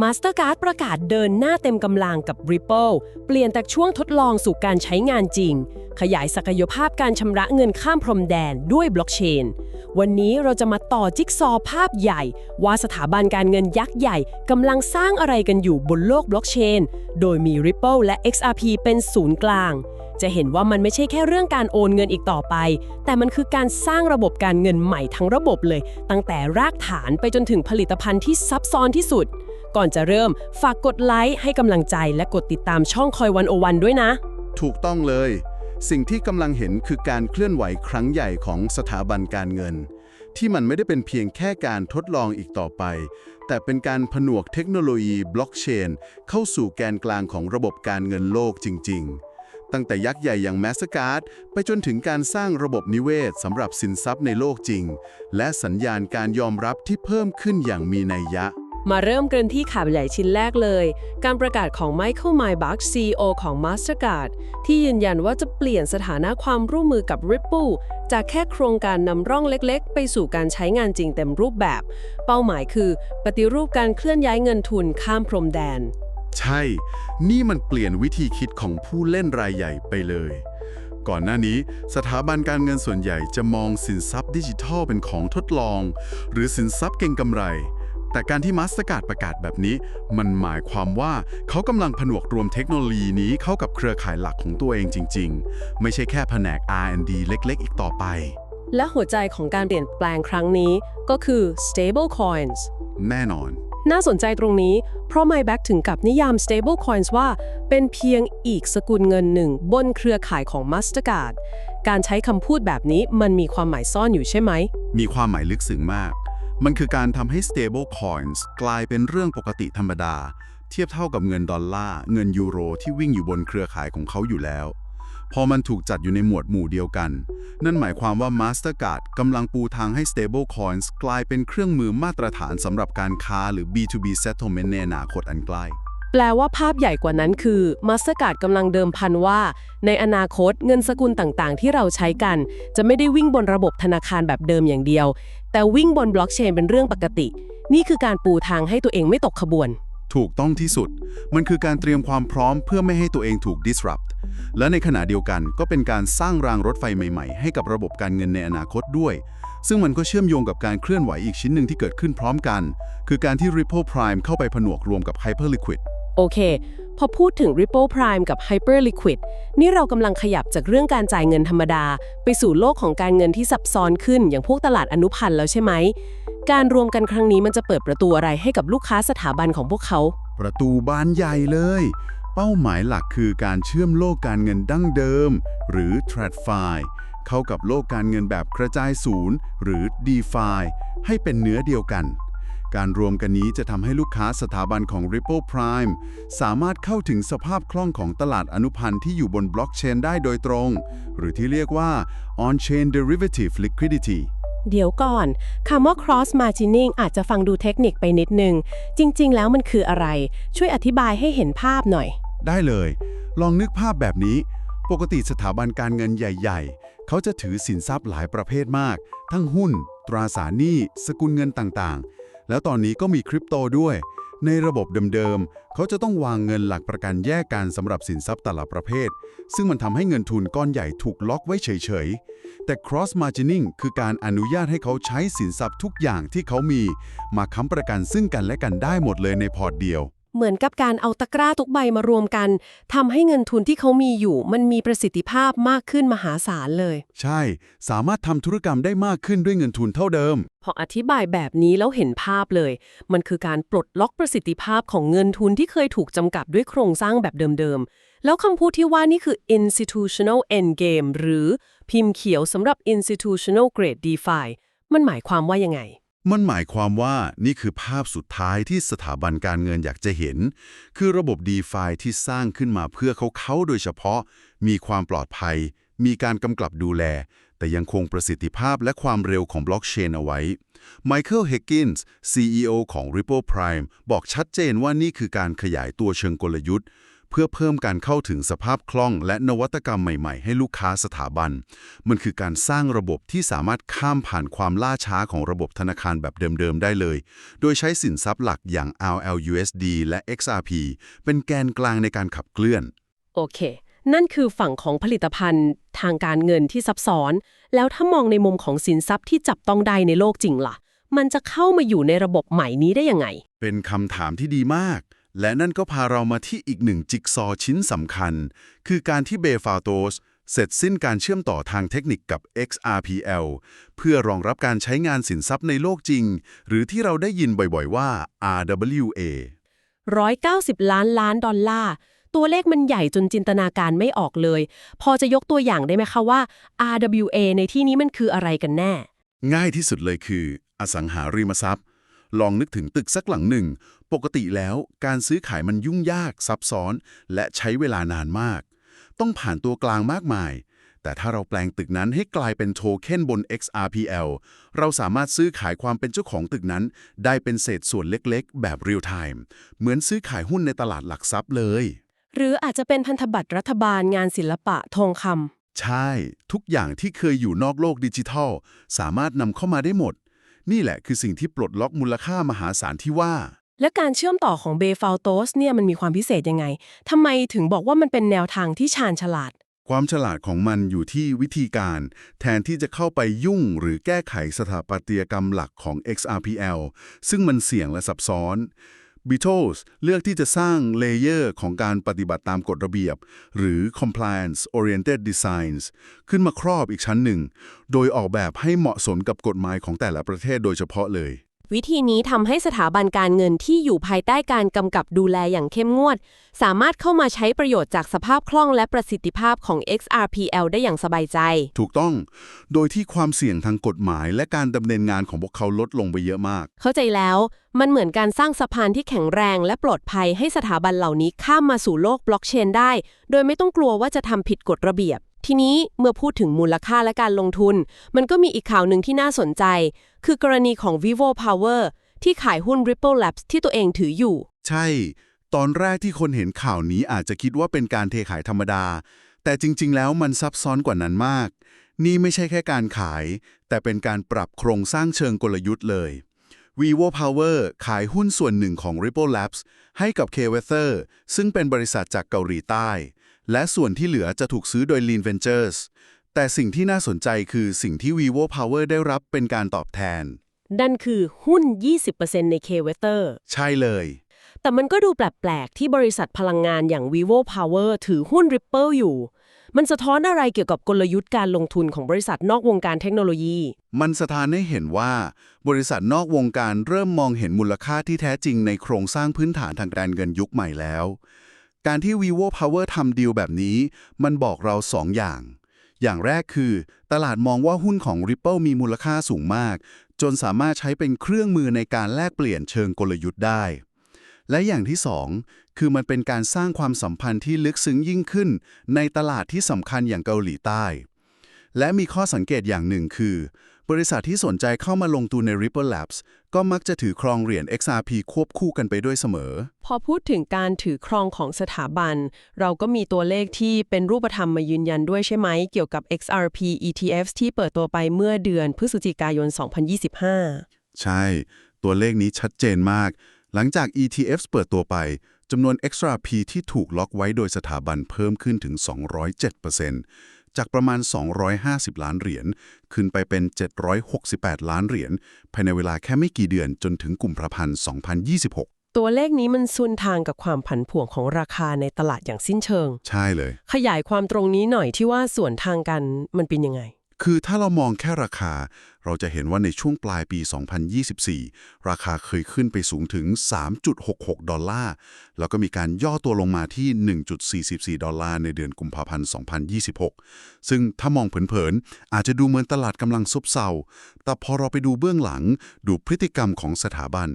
Mastercard ประกาศเดินหน้าเต็มกำลังกับ Ripple เปลี่ยนจากช่วงทดลองสู่การใช้งานจริง ขยายศักยภาพการชำระเงินข้ามพรมแดนด้วยบล็อกเชน วันนี้เราจะมาต่อจิ๊กซอภาพใหญ่ ว่าสถาบันการเงินยักษ์ใหญ่กำลังสร้างอะไรกันอยู่บนโลกบล็อกเชน โดยมี Ripple และ XRP เป็นศูนย์กลาง จะเห็นว่ามันไม่ใช่แค่เรื่องการโอนเงินอีกต่อไป แต่มันคือการสร้างระบบการเงินใหม่ทั้งระบบเลย ตั้งแต่รากฐานไปจนถึงผลิตภัณฑ์ที่ซับซ้อนที่สุด ก่อนจะเริ่มฝากกดไลค์ให้กำลังใจและกดติดตามช่องคอยวันโอวันด้วยนะ ถูกต้องเลย สิ่งที่กำลังเห็นคือการเคลื่อนไหวครั้งใหญ่ของสถาบันการเงิน ที่มันไม่ได้เป็นเพียงแค่การทดลองอีกต่อไป แต่เป็นการผนวกเทคโนโลยีบล็อกเชนเข้าสู่แกนกลางของระบบการเงินโลกจริง ๆ ตั้งแต่ยักษ์ใหญ่อย่าง Mastercard ไปจนถึงการสร้างระบบนิเวศสำหรับสินทรัพย์ในโลกจริง และสัญญาณการยอมรับที่เพิ่มขึ้นอย่างมีนัยยะ มาเริ่มกันที่ข่าวใหญ่ชิ้นแรกเลย การประกาศของ Michael Maybach CEO ของ Mastercard ที่ยืนยันว่าจะเปลี่ยนสถานะความร่วมมือกับ Ripple จากแค่โครงการนำร่องเล็กๆ ไปสู่การใช้งานจริงเต็มรูปแบบ เป้าหมายคือ ปฏิรูปการเคลื่อนย้ายเงินทุนข้ามพรมแดน ใช่ นี่มันเปลี่ยนวิธีคิดของผู้เล่นรายใหญ่ไปเลย ก่อนหน้านี้สถาบันการเงินส่วนใหญ่จะมองสินทรัพย์ดิจิทัลเป็นของทดลอง หรือสินทรัพย์เก่งกำไร แต่การที่มาสเตอร์การ์ดประกาศแบบนี้ มันหมายความว่าเขากำลังผนวกรวมเทคโนโลยีนี้เข้ากับเครือข่ายหลักของตัวเองจริง ๆ ไม่ใช่แค่แผนก R&D เล็กๆ อีกต่อไป และหัวใจของการเปลี่ยนแปลงครั้งนี้ก็คือ stable coins แน่นอน น่าสนใจตรงนี้ เพราะ MyBack ถึงกับนิยาม stable coins ว่า เป็นเพียงอีกสกุลเงินหนึ่ง บนเครือข่ายของ Mastercard การใช้คำพูดแบบนี้มันมีความหมายซ่อนอยู่ใช่ไหม มีความหมายลึกซึ้งมาก มันคือการทำให้ stable coins กลายเป็นเรื่องปกติธรรมดา เทียบเท่ากับเงินดอลลาร์ เงินยูโรที่วิ่งอยู่บนเครือข่ายของเขาอยู่แล้ว พอมันถูกจัดอยู่ในหมวดหมู่เดียวกัน นั่นหมายความว่า Mastercard กำลังปูทางให้ stable coins กลายเป็นเครื่องมือมาตรฐานสำหรับการค้าหรือ B2B settlement ในอนาคตอันใกล้แปลว่าภาพใหญ่กว่านั้นคือ Mastercard กำลังเดิมพันว่า ในอนาคตเงินสกุลต่างๆ ที่เราใช้กัน จะไม่ได้วิ่งบนระบบธนาคารแบบเดิมอย่างเดียว แต่วิ่งบนบล็อกเชนเป็นเรื่องปกติ นี่คือการปูทางให้ตัวเองไม่ตกขบวน ถูกต้องที่สุด มันคือการเตรียมความพร้อมเพื่อไม่ให้ตัวเองถูก disrupt และในขณะเดียวกันก็เป็นการสร้างรางรถไฟใหม่ๆ ให้กับระบบการเงินในอนาคตด้วย ซึ่งมันก็เชื่อมโยงกับการเคลื่อนไหวอีกชิ้นหนึ่งที่เกิดขึ้นพร้อมกัน คือการที่ Ripple Prime เข้าไปผนวกรวมกับ Hyperliquid โอเค พอพูดถึง Ripple Prime กับ Hyperliquid นี่เรากำลังขยับจากเรื่องการจ่ายเงินธรรมดา ไปสู่โลกของการเงินที่ซับซ้อนขึ้น อย่างพวกตลาดอนุพันธ์แล้วใช่ไหม การรวมกันครั้งนี้มันจะเปิดประตูอะไรให้กับลูกค้าสถาบันของพวกเขา ประตูบานใหญ่เลย เป้าหมายหลักคือการเชื่อมโลกการเงินดั้งเดิม หรือ TradFi เข้ากับโลกการเงินแบบกระจายศูนย์ หรือ DeFi ให้เป็นเนื้อเดียวกัน การรวมกันนี้จะทำให้ลูกค้าสถาบันของ Ripple Prime สามารถเข้าถึงสภาพคล่องของตลาดอนุพันธ์ที่อยู่บนบล็อกเชนได้โดยตรง หรือที่เรียกว่า On-Chain Derivative Liquidity เดี๋ยวก่อน คำว่า cross margining อาจจะฟังดูเทคนิคไปนิดนึง จริง ๆ แล้วมันคืออะไร ช่วยอธิบายให้เห็นภาพหน่อย ได้เลย ลองนึกภาพแบบนี้ ปกติสถาบันการเงินใหญ่ ๆ เขาจะถือสินทรัพย์หลายประเภทมาก ทั้งหุ้น ตราสารหนี้ สกุลเงินต่างๆ แล้วตอนนี้ก็มีคริปโตด้วย ในระบบเดิมๆ เขาจะต้องวางเงินหลักประกันแยกกันสำหรับสินทรัพย์แต่ละประเภท ซึ่งมันทำให้เงินทุนก้อนใหญ่ถูกล็อกไว้เฉยๆ แต่ cross margining คือการอนุญาตให้เขาใช้สินทรัพย์ทุกอย่างที่เขามี มาค้ำประกันซึ่งกันและกันได้หมดเลยในพอร์ตเดียว เหมือนกับการเอาตะกร้าทุกใบมารวมกันทำให้เงินทุนที่เขามีอยู่ มันมีประสิทธิภาพมากขึ้นมหาศาลเลย ใช่ สามารถทำธุรกรรมได้มากขึ้นด้วยเงินทุนเท่าเดิม พออธิบายแบบนี้แล้วเห็นภาพเลย มันคือการปลดล็อกประสิทธิภาพของเงินทุนที่เคยถูกจำกัดด้วยโครงสร้างแบบเดิมๆ แล้วคำพูดที่ว่านี่คือ institutional endgame หรือพิมพ์เขียวสำหรับ institutional grade DeFi มันหมายความว่ายังไง มันหมายความว่านี่คือภาพสุดท้ายที่สถาบันการเงินอยากจะเห็น คือระบบ DeFi ที่สร้างขึ้นมาเพื่อเขาเขาโดยเฉพาะ มีความปลอดภัย มีการกำกับดูแล แต่ยังคงประสิทธิภาพและความเร็วของบล็อกเชนเอาไว้ Michael Higgins CEO ของ Ripple Prime บอกชัดเจนว่านี่คือการขยายตัวเชิงกลยุทธ์ เพื่อเพิ่มการเข้าถึงสภาพคล่อง และนวัตกรรมใหม่ๆ ให้ลูกค้าสถาบัน มันคือการสร้างระบบที่สามารถข้ามผ่านความล่าช้าของระบบธนาคารแบบเดิมๆ ได้เลย โดยใช้สินทรัพย์หลักอย่าง RLUSD และ XRP เป็นแกนกลางในการขับเคลื่อน โอเค นั่นคือฝั่งของผลิตภัณฑ์ทางการเงินที่ซับซ้อน แล้วถ้ามองในมุมของสินทรัพย์ที่จับต้องได้ในโลกจริงล่ะ มันจะเข้ามาอยู่ในระบบใหม่นี้ได้ยังไง เป็นคำถามที่ดีมาก และนั่นก็พาเรามาที่อีกหนึ่งจิ๊กซอว์ชิ้นสำคัญ คือการที่เบฟาโตสเสร็จสิ้นการเชื่อมต่อทางเทคนิคกับ XRPL เพื่อรองรับการใช้งานสินทรัพย์ในโลกจริง หรือที่เราได้ยินบ่อยๆว่า RWA 190 ล้านล้านดอลลาร์ ตัวเลขมันใหญ่จนจินตนาการไม่ออกเลย พอจะยกตัวอย่างได้ไหมคะว่า RWA ในที่นี้มันคืออะไรกันแน่ ง่ายที่สุดเลยคือ อสังหาริมทรัพย์ ลองนึกถึงตึกสักหลังหนึ่ง ปกติแล้วการซื้อขายมันยุ่งยากซับซ้อน และใช้เวลานานมาก ต้องผ่านตัวกลางมากมาย แต่ถ้าเราแปลงตึกนั้นให้กลายเป็นโทเค็นบน XRPL เราสามารถซื้อขายความเป็นเจ้าของตึกนั้น ได้เป็นเศษส่วนเล็กๆ แบบเรียลไทม์เหมือนซื้อขายหุ้นในตลาดหลักทรัพย์เลย หรืออาจจะเป็นพันธบัตรรัฐบาลงานศิลปะทองคำใช่ ทุกอย่างที่เคยอยู่นอกโลกดิจิทัล สามารถนำเข้ามาได้หมด นี่แหละคือสิ่งที่ปลดล็อกมูลค่ามหาศาลที่ว่า และการเชื่อมต่อของเบฟาโตสเนี่ยมันมีความพิเศษยังไงทำไมถึงบอกว่ามันเป็นแนวทางที่ชาญฉลาด ความฉลาดของมันอยู่ที่วิธีการ แทนที่จะเข้าไปยุ่งหรือแก้ไขสถาปัตยกรรมหลักของ XRPL ซึ่งมันเสี่ยงและซับซ้อน Beatles เลือกที่จะสร้างเลเยอร์ของการปฏิบัติตามกฎระเบียบ หรือ Compliance Oriented Designs ขึ้นมาครอบอีกชั้นหนึ่ง โดยออกแบบให้เหมาะสมกับกฎหมายของแต่ละประเทศโดยเฉพาะเลย วิธีนี้ทำให้สถาบันการเงินที่อยู่ภายใต้การกำกับดูแลอย่างเข้มงวด สามารถเข้ามาใช้ประโยชน์จากสภาพคล่องและประสิทธิภาพของ XRPL ได้อย่างสบายใจ ถูกต้อง โดยที่ความเสี่ยงทางกฎหมายและการดำเนินงานของพวกเขาลดลงไปเยอะมาก เข้าใจแล้ว มันเหมือนการสร้างสะพานที่แข็งแรงและปลอดภัยให้สถาบันเหล่านี้ข้ามมาสู่โลกบล็อกเชนได้ โดยไม่ต้องกลัวว่าจะทำผิดกฎระเบียบทีนี้เมื่อพูดถึงมูลค่าและการลงทุน มันก็มีอีกข่าวหนึ่งที่น่าสนใจ คือกรณีของ vivo power ที่ขายหุ้น Ripple Labs ที่ตัวเองถืออยู่ ใช่ ตอนแรกที่คนเห็นข่าวนี้อาจจะคิดว่าเป็นการเทขายธรรมดา แต่จริง ๆ แล้วมันซับซ้อนกว่านั้นมาก นี่ไม่ใช่แค่การขาย แต่เป็นการปรับโครงสร้างเชิงกลยุทธ์เลย vivo power ขายหุ้นส่วนหนึ่งของ Ripple Labs ให้กับ k w e a t h e r ซึ่งเป็นบริษัทจากเกาหลีใต้ และส่วนที่เหลือจะถูกซื้อโดย Lean Ventures แต่สิ่งที่น่าสนใจคือสิ่งที่ vivo power ได้รับเป็นการตอบแทน นั่นคือหุ้น 20%ใน k w e t e r ใช่เลย แต่มันก็ดูแปลกๆ ที่บริษัทพลังงานอย่าง vivo power ถือหุ้น Ripple อยู่ มันสะท้อนอะไรเกี่ยวกับกลยุทธ์การลงทุนของบริษัทนอกวงการเทคโนโลยี มันสะท้านให้เห็นว่า บริษัทนอกวงการเริ่มมองเห็นมูลค่าที่แท้จริงในโครงสร้างพื้นฐานทางการเงินยุคใหม่แล้ว การที่ vivo power ทำดีลแบบนี้ มันบอกเราสองอย่าง อย่างแรกคือ ตลาดมองว่าหุ้นของ Ripple มีมูลค่าสูงมาก จนสามารถใช้เป็นเครื่องมือในการแลกเปลี่ยนเชิงกลยุทธ์ได้ และอย่างที่สองคือมันเป็นการสร้างความสัมพันธ์ที่ลึกซึ้งยิ่งขึ้น ในตลาดที่สำคัญอย่างเกาหลีใต้ และมีข้อสังเกตอย่างหนึ่งคือ บริษัทที่สนใจเข้ามาลงทุนใน Ripple Labs ก็มักจะถือครองเหรียญ XRP ควบคู่กันไปด้วยเสมอ พอพูดถึงการถือครองของสถาบัน เราก็มีตัวเลขที่เป็นรูปธรรมมายืนยันด้วยใช่ไหม เกี่ยวกับ XRP ETFs ที่เปิดตัวไปเมื่อเดือนพฤศจิกายน 2025 ใช่ ตัวเลขนี้ชัดเจนมาก หลังจาก ETFs เปิดตัวไปจำนวน XRP ที่ถูกล็อกไว้โดยสถาบันเพิ่มขึ้นถึง 207% จากประมาณ 250 ล้านเหรียญขึ้นไปเป็น 768 ล้านเหรียญภายในเวลาแค่ไม่กี่เดือนจนถึงกุมภาพันธ์ 2026ตัวเลขนี้มันซุนทางกับความผันผวนของราคาในตลาดอย่างสิ้นเชิง ใช่เลย ขยายความตรงนี้หน่อยที่ว่าส่วนทางกันมันเป็นยังไง คือถ้าเรามองแค่ราคา เราจะเห็นว่าในช่วงปลายปี 2024 ราคาเคยขึ้นไปสูงถึง 3.66 ดอลลาร์ แล้วก็มีการย่อตัวลงมาที่ 1.44 ดอลลาร์ในเดือนกุมภาพันธ์ 2026 ซึ่งถ้ามองเผินๆ อาจจะดูเหมือนตลาดกำลังซบเซา แต่พอเราไปดูเบื้องหลัง ดูพฤติกรรมของสถาบัน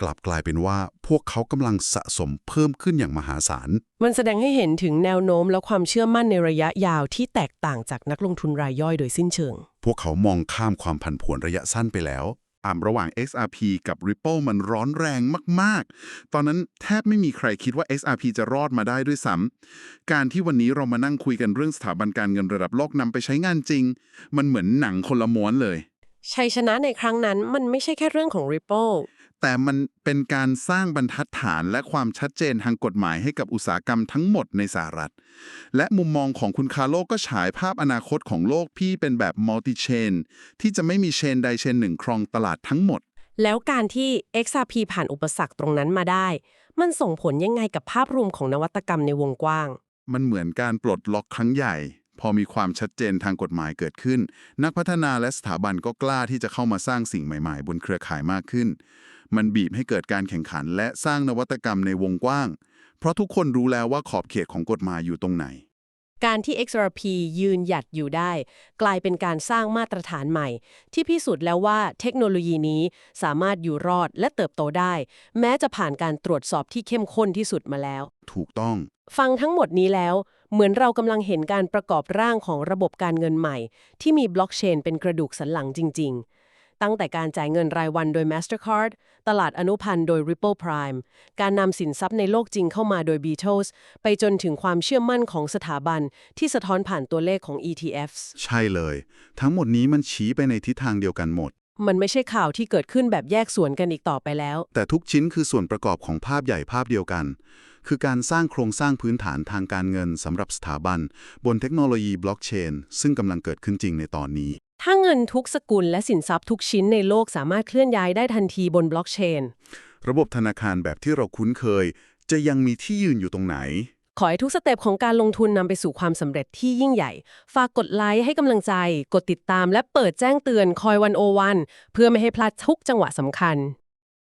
กลับกลายเป็นว่าพวกเขากำลังสะสมเพิ่มขึ้นอย่างมหาศาล มันแสดงให้เห็นถึงแนวโน้มและความเชื่อมั่นในระยะยาวที่แตกต่างจากนักลงทุนรายย่อยโดยสิ้นเชิง พวกเขามองข้ามความผันผวนระยะสั้นไปแล้วอ่าระหว่าง XRP กับ Ripple มันร้อนแรงมาก ๆ ตอนนั้นแทบไม่มีใครคิดว่า XRP จะรอดมาได้ด้วยซ้ำ การที่วันนี้เรามานั่งคุยกันเรื่องสถาบันการเงินระดับโลกนำไปใช้งานจริง มันเหมือนหนังคนละม้วนเลย ชัยชนะในครั้งนั้นมันไม่ใช่แค่เรื่องของ Ripple แต่มันเป็นการสร้างบรรทัดฐานและความชัดเจนทางกฎหมายให้กับอุตสาหกรรมทั้งหมดในสหรัฐ และมุมมองของคุณคาร์โลก็ฉายภาพอนาคตของโลกพี่เป็นแบบ multi chain ที่จะไม่มีเชนใดเชนหนึ่งครองตลาดทั้งหมด แล้วการที่ XRP ผ่านอุปสรรคตรงนั้นมาได้ มันส่งผลยังไงกับภาพรวมของนวัตกรรมในวงกว้าง มันเหมือนการปลดล็อกครั้งใหญ่ พอมีความชัดเจนทางกฎหมายเกิดขึ้น นักพัฒนาและสถาบันก็กล้าที่จะเข้ามาสร้างสิ่งใหม่ ๆ บนเครือข่ายมากขึ้น มันบีบให้เกิดการแข่งขันและสร้างนวัตกรรมในวงกว้าง เพราะทุกคนรู้แล้วว่าขอบเขตของกฎหมายอยู่ตรงไหน การที่ XRP ยืนหยัดอยู่ได้ กลายเป็นการสร้างมาตรฐานใหม่ ที่พิสูจน์แล้วว่าเทคโนโลยีนี้สามารถอยู่รอดและเติบโตได้ แม้จะผ่านการตรวจสอบที่เข้มข้นที่สุดมาแล้ว ถูกต้อง ฟังทั้งหมดนี้แล้ว เหมือนเรากำลังเห็นการประกอบร่างของระบบการเงินใหม่ ที่มีบล็อกเชนเป็นกระดูกสันหลังจริง ๆ ตั้งแต่การจ่ายเงินรายวันโดย Mastercard ตลาดอนุพันธ์โดย Ripple Prime การนำสินทรัพย์ในโลกจริงเข้ามาโดย Beatles ไปจนถึงความเชื่อมั่นของสถาบันที่สะท้อนผ่านตัวเลขของ ETFs ใช่เลย ทั้งหมดนี้มันชี้ไปในทิศทางเดียวกันหมด มันไม่ใช่ข่าวที่เกิดขึ้นแบบแยกส่วนกันอีกต่อไปแล้ว แต่ทุกชิ้นคือส่วนประกอบของภาพใหญ่ภาพเดียวกัน คือการสร้างโครงสร้างพื้นฐานทางการเงินสำหรับสถาบัน บนเทคโนโลยีบล็อกเชนซึ่งกำลังเกิดขึ้นจริงในตอนนี้ ถ้าเงินทุกสกุลและสินทรัพย์ทุกชิ้นในโลกสามารถเคลื่อนย้ายได้ทันทีบนบล็อกเชน ระบบธนาคารแบบที่เราคุ้นเคย จะยังมีที่ยืนอยู่ตรงไหน ขอให้ทุกสเต็ปของการลงทุนนำไปสู่ความสำเร็จที่ยิ่งใหญ่ ฝากกดไลค์ให้กำลังใจ กดติดตามและเปิดแจ้งเตือนคอยวันโอวัน เพื่อไม่ให้พลาดทุกจังหวะสำคัญ